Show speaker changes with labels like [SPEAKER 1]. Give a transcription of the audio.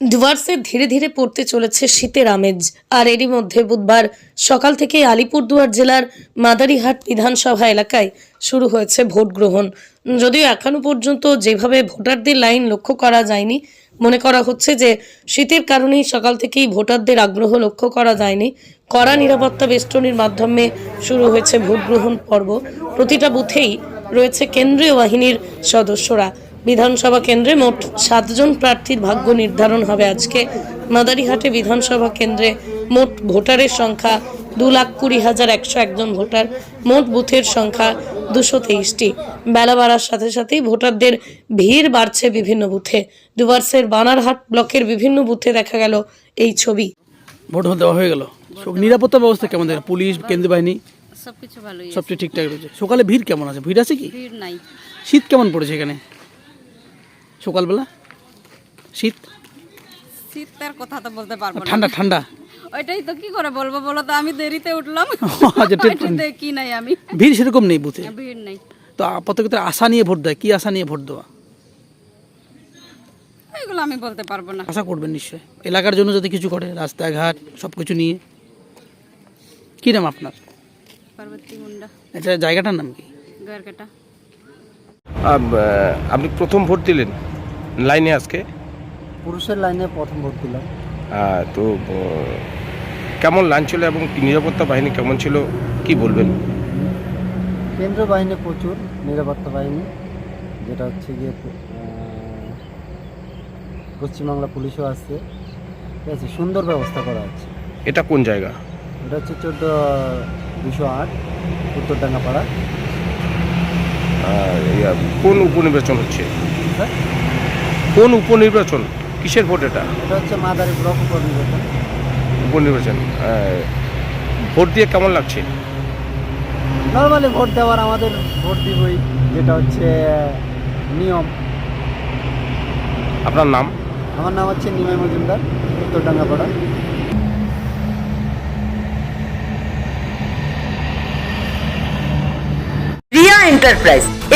[SPEAKER 1] ডুয়ার্সে ধীরে ধীরে পড়তে চলেছে শীতের আমেজ। আর এরই মধ্যে বুধবার সকাল থেকে আলিপুরদুয়ার জেলার মাদারিহাট বিধানসভা এলাকায় শুরু হয়েছে ভোট গ্রহণ। যদিও এখনও পর্যন্ত যেভাবে ভোটারদের লাইন লক্ষ্য করা যায়নি, মনে করা হচ্ছে যে শীতের কারণেই সকাল থেকেই ভোটারদের আগ্রহ লক্ষ্য করা যায়নি। কড়া নিরাপত্তা বেষ্টনীর মাধ্যমে শুরু হয়েছে ভোট গ্রহণ পর্ব। প্রতিটা বুথেই রয়েছে কেন্দ্রীয় বাহিনীর সদস্যরা। বিধানসভা কেন্দ্রে মোট সাতজন প্রার্থীর ভাগ্য নির্ধারণ হবে আজকে। মাদারিহাটে বিধানসভা কেন্দ্রে মোট ভোটারের সংখ্যা দু লাখ কুড়ি হাজার একশো একজন ভোটার মোট বুথের সংখ্যা দুশো তেইশটি। বেলা বাড়ার সাথে সাথেই ভোটারদের ভিড় বাড়ছে বিভিন্ন বুথে। ডুয়ার্সের বানারহাট ব্লকের বিভিন্ন বুথে দেখা গেল এই ছবি।
[SPEAKER 2] ভোট দেওয়া হয়ে গেল। নিরাপত্তা ব্যবস্থা কেমন দেখেন? পুলিশ কেন্দ্রীয় বাহিনী?
[SPEAKER 3] সবকিছু ভালোই।
[SPEAKER 2] সবচেয়ে ঠিকঠাক রয়েছে। সকালে ভিড় কেমন আছে? ভিড় আছে কি?
[SPEAKER 3] ভিড় নাই।
[SPEAKER 2] শীত কেমন পড়েছে এখানে? সকালবেলা? শীত?
[SPEAKER 3] শীতের কথা তো বলতে পারব না।
[SPEAKER 2] ঠান্ডা ঠান্ডা?
[SPEAKER 3] ওইটাই তো কি করে বলব বলো তো? আমি দেরিতে উঠলাম।
[SPEAKER 2] আচ্ছা,
[SPEAKER 3] দেখি নাই আমি।
[SPEAKER 2] ভিড় সেরকম নেই বুঝে
[SPEAKER 3] ভিড় নেই।
[SPEAKER 2] তো প্রত্যেকে আশা নিয়ে ভোট দেয়। কি আশা নিয়ে ভোট দেওয়া?
[SPEAKER 3] এগুলো আমি বলতে পারব না।
[SPEAKER 2] আশা করবেন নিশ্চয়ই এলাকার জন্য যদি কিছু করে রাস্তাঘাট সব কিছু নিয়ে। কী নাম আপনার?
[SPEAKER 3] পার্বতী মুন্ডা।
[SPEAKER 2] এটা জায়গাটার নাম কি?
[SPEAKER 4] আহ, আপনি প্রথম ভোট দিলেন লাইনে আজকে?
[SPEAKER 5] পুরুষের লাইনে প্রথম ভোট দিলাম।
[SPEAKER 4] তো কেমন লাইন ছিল এবং নিরাপত্তা বাহিনী কেমন ছিল কি বলবেন?
[SPEAKER 5] কেন্দ্র বাহিনী প্রচুর নিরাপত্তা বাহিনী যেটা হচ্ছে গিয়ে পশ্চিমবাংলা পুলিশও আসছে ঠিক আছে সুন্দর ব্যবস্থা করা আছে
[SPEAKER 4] এটা কোন জায়গা?
[SPEAKER 5] এটা হচ্ছে চোদ্দ দুশো আট উত্তরডাঙ্গাপাড়া।
[SPEAKER 4] আর ইয়া, কোন উপনির্বাচন হচ্ছে? কোন উপনির্বাচন? কিসের ভোট এটা?
[SPEAKER 5] এটা হচ্ছে মাদারি ব্লক উপনির্বাচন।
[SPEAKER 4] উপনির্বাচন। ভোট দিয়ে কেমন লাগছে?
[SPEAKER 5] নর্মালি ভোট দেওয়ার আমাদের ভোট দিবই যেটা হচ্ছে নিয়ম।
[SPEAKER 4] আপনার নাম?
[SPEAKER 5] আমার নাম হচ্ছে নিমাই মজুমদার উত্তরডাঙ্গাপাড়া।
[SPEAKER 6] রিয়া এন্টারপ্রাইজ।